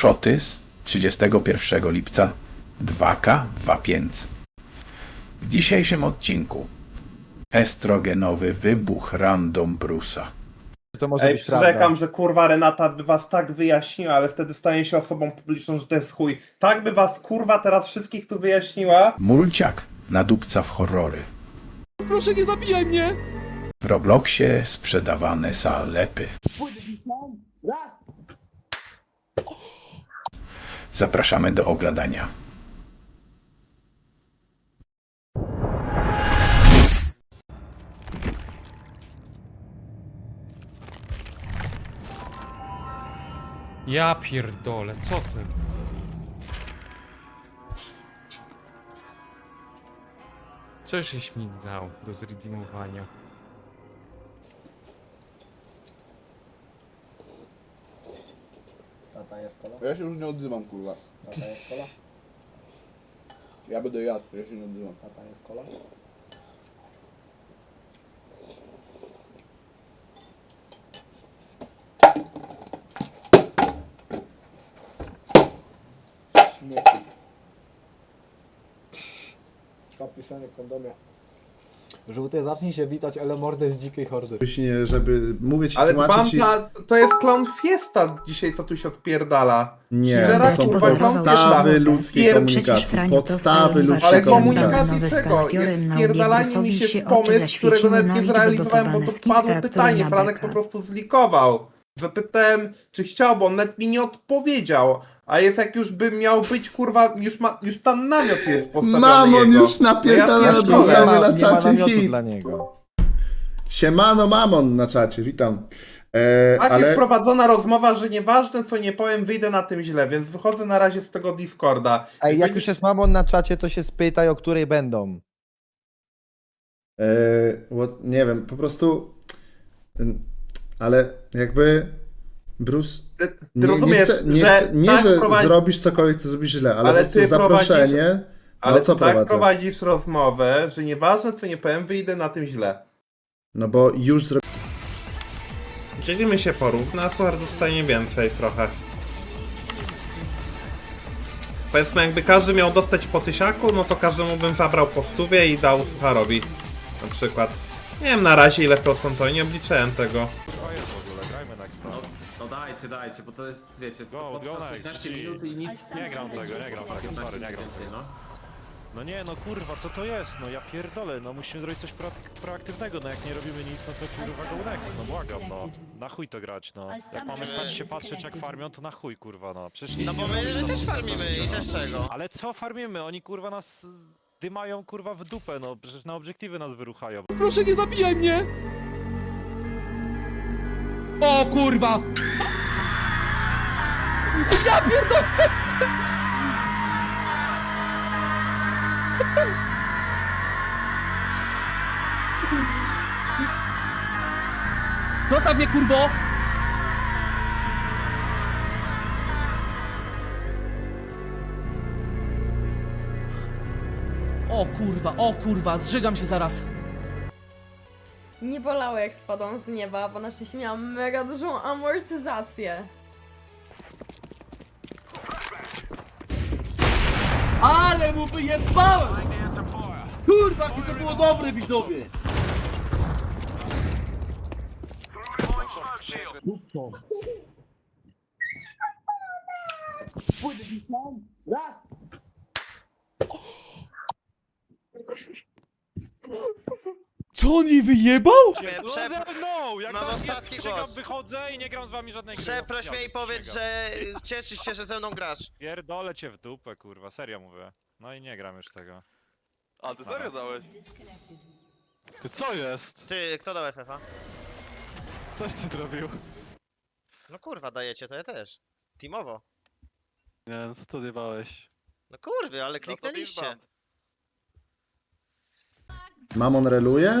Szoty z 31 lipca 2K 25. W dzisiejszym odcinku estrogenowy wybuch random Brusa. To może Ej, być przyrzekam, prawda. że kurwa Renata by was tak wyjaśniła, ale wtedy stanie się osobą publiczną, że to jest chuj. Tak by was kurwa teraz wszystkich tu wyjaśniła. Mulciak nadupca w horrory. Proszę nie zabijaj mnie! W Robloxie sprzedawane salepy. Zapraszamy do oglądania. Ja pierdolę, co ty? Coś mi dał do zredeemowania. Tata jest kola? Ja się już nie odzywam, kurwa. Tata jest kola? Ja będę jadł, ja się nie odzywam. Tata jest kola? Śmieci. Kapiszenie kondomie. Żółty, zacznij się witać Elemordę z dzikiej hordy. Właśnie, żeby mówić, Ale tłumaczyć i... banda, to jest clown fiesta dzisiaj, co tu się odpierdala. Nie, Szczera, to są kurwa, podstawy klątwa. ludzkiej Pier- komunikacji. Przecież Franiu Podstawy to ludzkiej Ale komunikacji. komunikacji Nowe czego? Jest na wpierdalanie mi się się w oczy pomysł, którego zaświeciły nawet na nie zrealizowałem, bo to padło pytanie, Franek nabyka. po prostu zlikował. Zapytałem, czy chciał, bo on nawet mi nie odpowiedział. A jest jak już by miał być, kurwa, już, ma, już tam namiot jest postawiony Mamon jego. już napierdala No ja na pierdolę. dosłownie nie ma, na nie ma czacie namiotu hit. dla niego. Siemano Mamon na czacie, witam. E, Tak jest ale prowadzona rozmowa, że nieważne co nie powiem, wyjdę na tym źle, więc wychodzę na razie z tego Discorda. Ej, jak już jest mamon na czacie, to się spytaj, o której będą. e, what, nie wiem, po prostu... mm, Ale jakby... Bruce... Ty, ty Nie, rozumiesz, nie, chcę, nie, że nie tak że prowadzi- zrobisz cokolwiek, to zrobisz źle, ale, Ale ty prowadzisz- zaproszenie... ale no co ty tak prowadzę? prowadzisz rozmowę, że nieważne co nie powiem, wyjdę na tym źle. No bo już zrobisz... Dzielimy się porówno, a Suchar dostanie więcej trochę. Powiedzmy, jakby każdy miał dostać po tysiaku, no to każdemu bym zabrał po stówie i dał Sucharowi. Na przykład. Nie wiem na razie ile procent, nie obliczyłem tego. No dajcie, dajcie, bo to jest, wiecie, Go, to go trwa next. 15 minut i nic... Nie gram tego, nie gram tego, sorry, nie gram tego. No. No nie, no kurwa, co to jest? No ja pierdolę, no musimy zrobić coś proak- proaktywnego, no jak nie robimy nic, no to kurwa go next, no błagam, no. Na chuj to grać, no. Jak mamy stać się patrzeć jak farmią, to na chuj, kurwa, no. Przecież nic No bo nie my, no, też bo- farmimy i też tego. Ale co farmimy? Oni kurwa nas dymają kurwa w dupę, no. Przecież na obiektywy nas wyruchają. Proszę nie zabijaj mnie! O kurwa! Ja pierdolę! Zostaw mnie kurwo! O kurwa, o kurwa, zżygam się zaraz. Nie bolało jak spadłam z nieba, bo na szczęście miałam mega dużą amortyzację. Ale mu wyjebałem! Kurwa, jakie to było dobre, widzowie! Co on jej wyjebał? Przep... No, jak mam tam jest, ostatni głos. wychodzę i nie gram z wami żadnej gry. Przeproś Ja mnie i powiedz, że cieszysz się, że ze mną grasz. Pierdolę cię w dupę, kurwa, serio mówię. No i nie gram już tego. A ty serio dałeś? Ty co jest? Ty, kto dał FF-a? Coś ty zrobił? No kurwa, dajecie, to ja też. Teamowo. Nie, no co ty dbałeś? No kurwy, ale kliknęliście. Mamon reluje?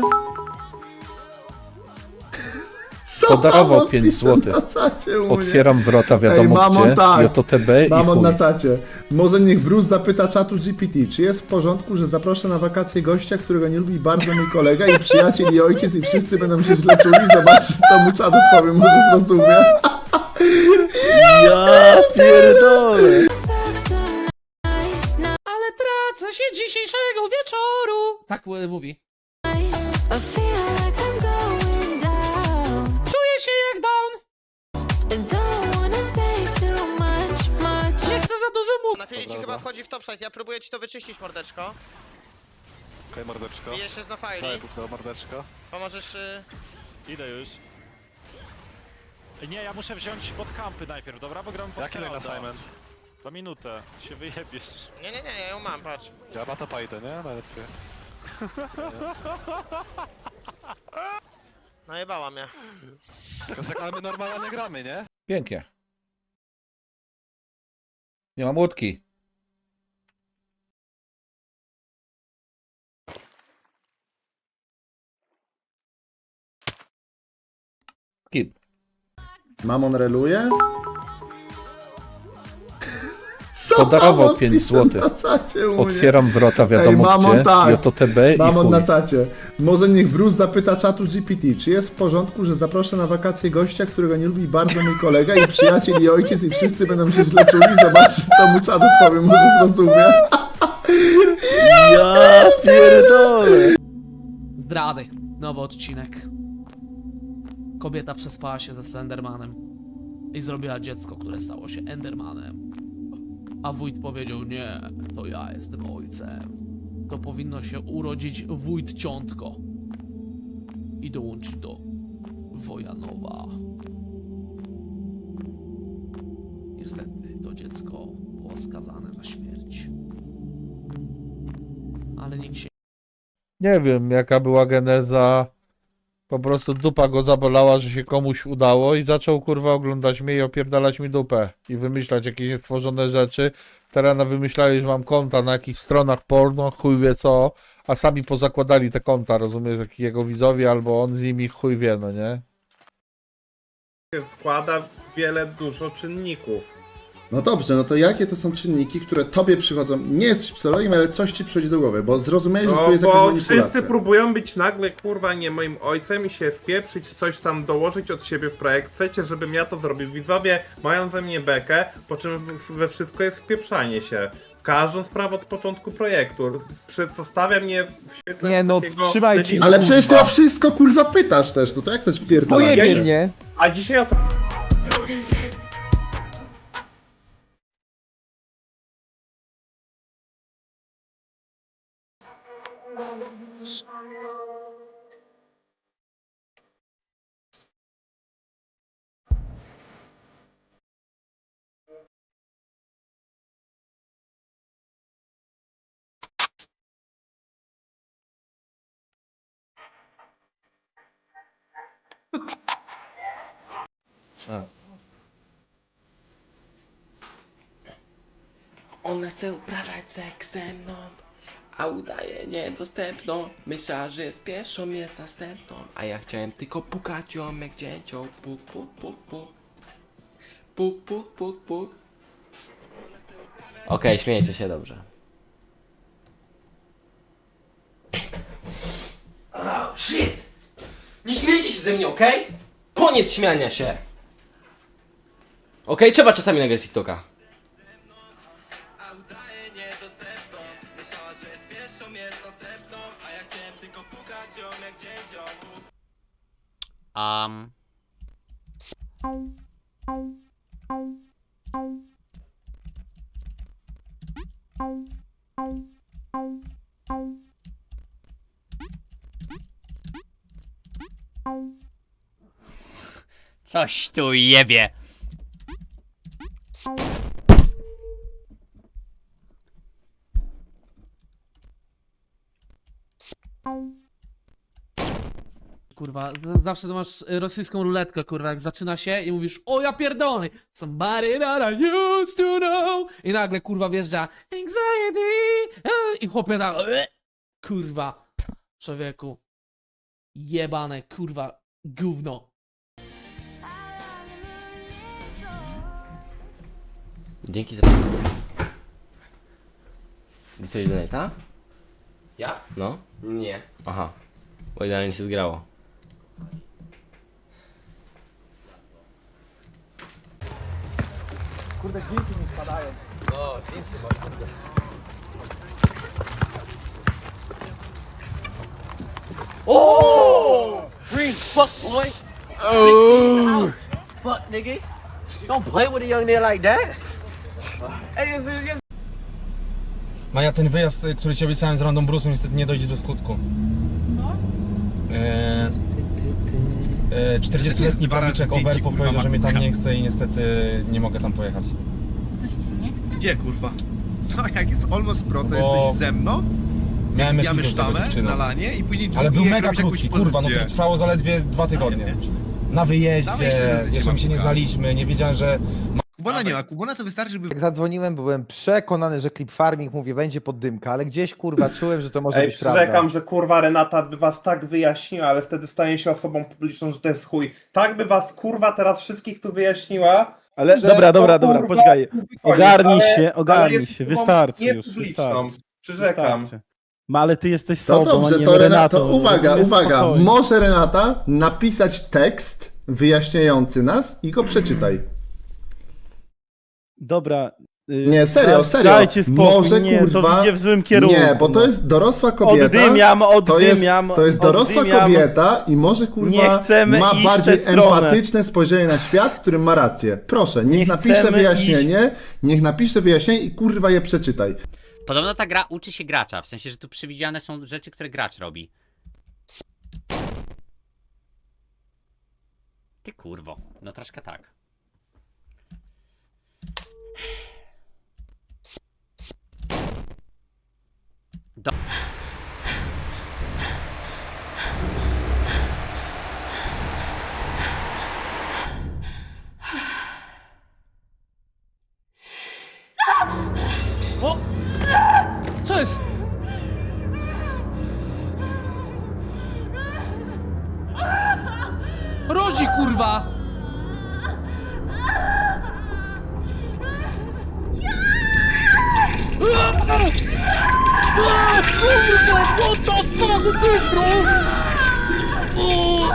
Co Podarował Mamon 5 pisze złotych. na czacie u mnie? Otwieram wrota Ej, wiadomo mamon, gdzie, tak. JTB i Mamon chuj. na czacie. Może niech Bruce zapyta czatu GPT, czy jest w porządku, że zaproszę na wakacje gościa, którego nie lubi bardzo mój kolega i przyjaciel i ojciec i wszyscy będą się źle czuli? Zobaczcie, co mu czat odpowie, może zrozumie. Ja pierdolę. Tak e, mówi. I feel like I'm going down. Czuję się jak down! Don't wanna say too much, much. Nie chcę za dużo mówić. Na chwili ci chyba wchodzi w topside, ja próbuję ci to wyczyścić, mordeczko. Okej, mordeczko. I jeszcze jest na fajli. Daj bóg do mordeczko. Pomożesz... Y... Idę już. Nie, ja muszę wziąć pod kampy najpierw, dobra? Bo gram pod Jaki lane Heralda. assignment? Za minutę. Się wyjebiesz. Nie, nie, nie, ja ją mam, patrz. Ja ma to pajtę, nie? Najlepiej. Najebała mnie. Tylko tak, ale my normalnie gramy, nie? Pięknie. Nie mam łódki. Skip. Mamon reluje? Co Podarował Mamon pięć pisze złotych. na czacie u mnie? Otwieram wrota wiadomo gdzie, tak. JTB i Mamon na czacie. Może niech Bruce zapyta czatu GPT, czy jest w porządku, że zaproszę na wakacje gościa, którego nie lubi bardzo mój kolega i przyjaciel i ojciec i wszyscy będą się źle czuli? Zobaczcie, co mu czat odpowie, może zrozumie. Ja pierdolę. Zdrady. Nowy odcinek. Kobieta przespała się ze Slendermanem i zrobiła dziecko, które stało się Endermanem. A wójt powiedział, nie, to ja jestem ojcem. To powinno się urodzić wójt ciątko i dołączyć do Wojanowa. Niestety, to dziecko było skazane na śmierć. Ale nikt się Nie wiem, jaka była geneza. Po prostu dupa go zabolała, że się komuś udało i zaczął kurwa oglądać mnie i opierdalać mi dupę. I wymyślać jakieś niestworzone rzeczy. Teraz wymyślali, że mam konta na jakichś stronach porno, chuj wie co. A sami pozakładali te konta, rozumiesz, jak jego widzowie albo on z nimi chuj wie, no nie? Składa wiele, dużo czynników. No dobrze, no to jakie to są czynniki, które tobie przychodzą? Nie jesteś psychologiem, ale coś ci przychodzi do głowy, bo zrozumiałeś, że tu No jest jakaś bo manipulacja. wszyscy próbują być nagle kurwa nie moim ojcem i się wpieprzyć, coś tam dołożyć od siebie w projekt. Chcecie, żebym ja to zrobił. Widzowie mają ze mnie bekę, po czym w- we wszystko jest wpieprzanie się. W każdą sprawę od początku projektu. Przedstawia mnie w świetle Nie no, takiego trzymajcie debila. Ale przecież ty o wszystko kurwa pytasz też, no to jak to jest pierdolenie? Pojebie mnie. A dzisiaj o Ona chce uprawiać seks a udaje niedostępną. Myślała, że jest pierwszą, jest następną. A ja chciałem tylko pukać ją jak dzięcioł. Puk, puk, puk, puk. Puk, puk, puk, puk. Okej, śmiejecie się dobrze. Oh, shit! Nie śmiejcie się ze mnie, okej? Koniec śmiania się! Okej, trzeba czasami nagrać TikToka. Um. Coś tu jebie. Kurwa, zawsze to masz y, rosyjską ruletkę, kurwa, jak zaczyna się i mówisz, o ja pierdolę, somebody that I used to know i nagle, kurwa, wjeżdża anxiety e, i chłopie tak, e, kurwa, człowieku, jebane, kurwa, gówno. Dzięki za... Wysłałeś donata? Ja? No. Nie. Aha. Bo idealnie się zgrało. Green fuck boy. Oh. Fuck nigga. Don't play with a young nigga like that. Hey, it's, it's, Maja, ten wyjazd, który ci obiecałem z Randą Brusem, niestety nie dojdzie do skutku. Eee, eee, 40-letni Pawliczek Overpów powiedział, że mnie tam nie chce i niestety nie mogę tam pojechać. Gdzie kurwa? No jak jest almost pro, to Bo- jesteś ze mną, Miałem zbijamy epizod z tego sztamę dziewczyną. na lanie i później Ale był mega krótki, kurwa, no to trwało zaledwie dwa tygodnie. Na wyjeździe, jeszcze my się nie znaliśmy, nie wiedziałem, że... Kubona nie ma, Kubona to wystarczy, żeby Jak zadzwoniłem, byłem przekonany, że Clip Farming, mówię, będzie pod dymka, ale gdzieś, kurwa, czułem, że to może Ej, być prawda. przyrzekam, że kurwa Renata by was tak wyjaśniła, ale wtedy stanie się osobą publiczną, że to jest chuj. Tak by was kurwa teraz wszystkich tu wyjaśniła. Ale że dobra, dobra, to, dobra, kurwa, poczekaj. koniec, Ogarnij ale- się, ogarnij jest się, wystarczy już, niepubliczną. wystarczy. Przyrzekam. Wystarczy. No ale ty jesteś To sobą, a dobrze, nie to Renata, Renatą. to uwaga, rozumiesz? uwaga. Spokojnie. Może Renata napisać tekst wyjaśniający nas i go przeczytaj. Dobra. y, Nie, serio, serio. Dajcie spokój, Może nie, kurwa. to idzie w złym kierunku. Nie, bo to no. jest dorosła kobieta. Oddymiam, To jest, oddymiam, to jest dorosła oddymiam. kobieta i może kurwa Nie chcemy ma iść bardziej empatyczne spojrzenie na świat, w którym ma rację. Proszę, niech Nie napisze wyjaśnienie, niech napisze wyjaśnienie i kurwa je przeczytaj. Podobno ta gra uczy się gracza, w sensie, że tu przewidziane są rzeczy, które gracz robi. Ty kurwo, no troszkę tak. Do... O! Co jest? Rodzi, kurwa! Kurwa, what the fuck is this, bro? O!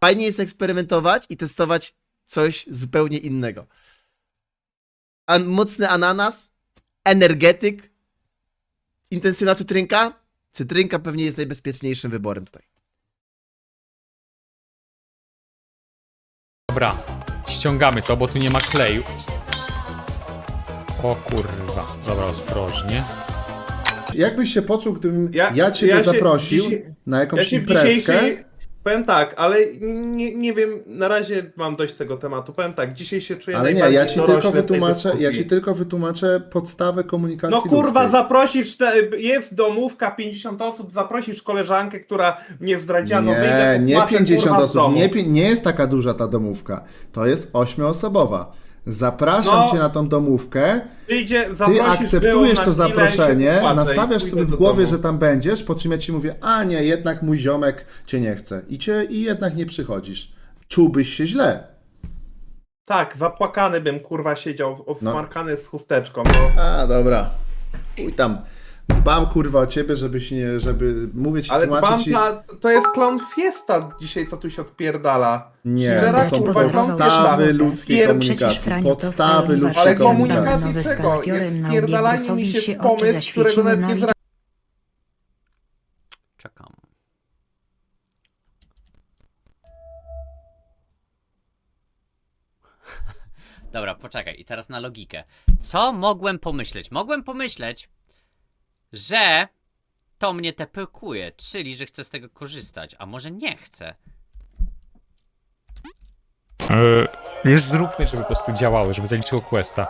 Fajnie jest eksperymentować i testować coś zupełnie innego. An mocny ananas, energetyk, intensywna cytrynka. Cytrynka pewnie jest najbezpieczniejszym wyborem tutaj. Dobra, ściągamy to, bo tu nie ma kleju. O kurwa, dobra, ostrożnie. Jakbyś się poczuł, gdybym ja, Ja- Ciebie ja się zaprosił dzisiaj- na jakąś Ja się w imprezkę? dzisiejszej... Powiem tak, ale nie, nie wiem, na razie mam dość tego tematu. Powiem tak, dzisiaj się czuję Ale nie, ja ci tylko wytłumaczę, ja ci tylko wytłumaczę podstawę komunikacji No kurwa, ludzkiej. zaprosisz, te, jest domówka, 50 osób, zaprosisz koleżankę, która mnie zdradziła, no wyjdę, Nie, nie popłaczę, 50 kurwa, w osób, nie, nie jest taka duża ta domówka. To jest ośmioosobowa. Zapraszam No. cię na tą domówkę, Przyjdzie, ty akceptujesz to zaproszenie, nastawiasz sobie w głowie, że tam będziesz, po czym ja ci mówię, a nie, jednak mój ziomek cię nie chce. I, cię, i jednak nie przychodzisz. Czułbyś się źle. Tak, zapłakany bym kurwa siedział, obsmarkany z chusteczką, no. A, dobra. Uj tam. Dbam kurwa o ciebie, żebyś nie, żeby mówię ci, Ale tłumaczyć dbam ci... na, to jest clown fiesta dzisiaj, co tu się odpierdala. Nie, Szczera, to są kurwa, podstawy ludzkiej Pier- komunikacji. Podstawy ludzkiej Ale komunikacji. komunikacji czego? Jest wpierdalanie mi się w pomysł, którego nawet nie zra... Czekam. Dobra, poczekaj. I teraz na logikę. Co mogłem pomyśleć? Mogłem pomyśleć, że to mnie tepekuje, czyli że chcę z tego korzystać, a może nie chcę. już zróbmy, żeby po prostu działało, żeby zaliczyło questa.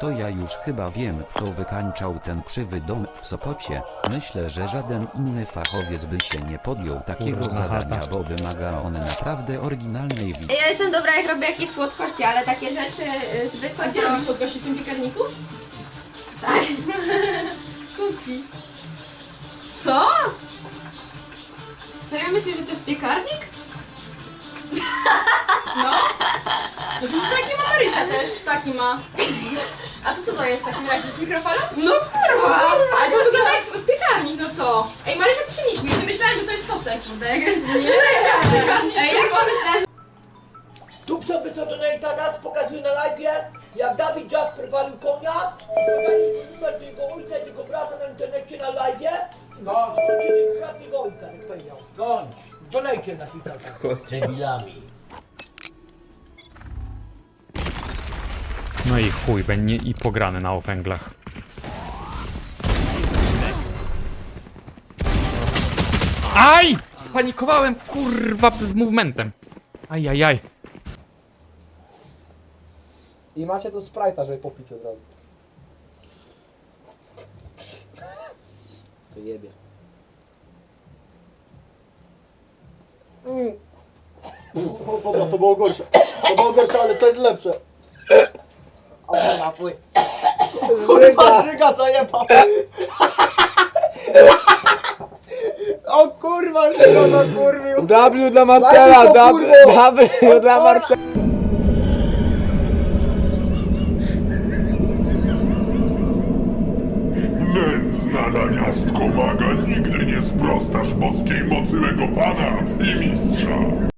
To ja już chyba wiem, kto wykańczał ten krzywy dom w Sopocie. Myślę, że żaden inny fachowiec by się nie podjął takiego Kurna zadania, chata. bo wymaga on naprawdę oryginalnej wizji. Ja jestem dobra, jak robię jakieś słodkości, ale takie rzeczy y, zwykłe... Gdzie robisz słodkości w tym piekarniku? Tak. Kuki. Co? Serio myślisz, że to jest piekarnik? No. No to taki ma Marysia też, taki ma. A to co to jest w takim razie? Z mikrofalem? No kurwa! Ale to wygląda jak piekarnik, no co? Ej, Marysia, ty się nie śmiej, ty myślałeś, że to jest toster, kurde. Jak... Ej, jak pomyślałeś? Tu co by sobie teraz pokazuję na live, jak Dawid Jasper walił konia, pokazali numer jego ojca i jego brata na internecie na live. Skąd? Skąd jego brat i jego ojca, jak powiedział. Skąd? Dolejcie na Twitter. Debilami. No i chuj, będzie i pograny na ofęglach. Aj! Spanikowałem, kurwa, movementem. Ajajaj. I macie tu Sprite'a, żeby popić od razu. To jebie. Mm. O, dobra, to było gorsze. To było gorsze, ale to jest lepsze. Napój. Kurwa, żyga zajebał. O kurwa, żyga zakurwił. W dla Marcela, W dla Marcela. Nędzna naniastko maga, nigdy nie sprostasz boskiej mocy mego pana i mistrza.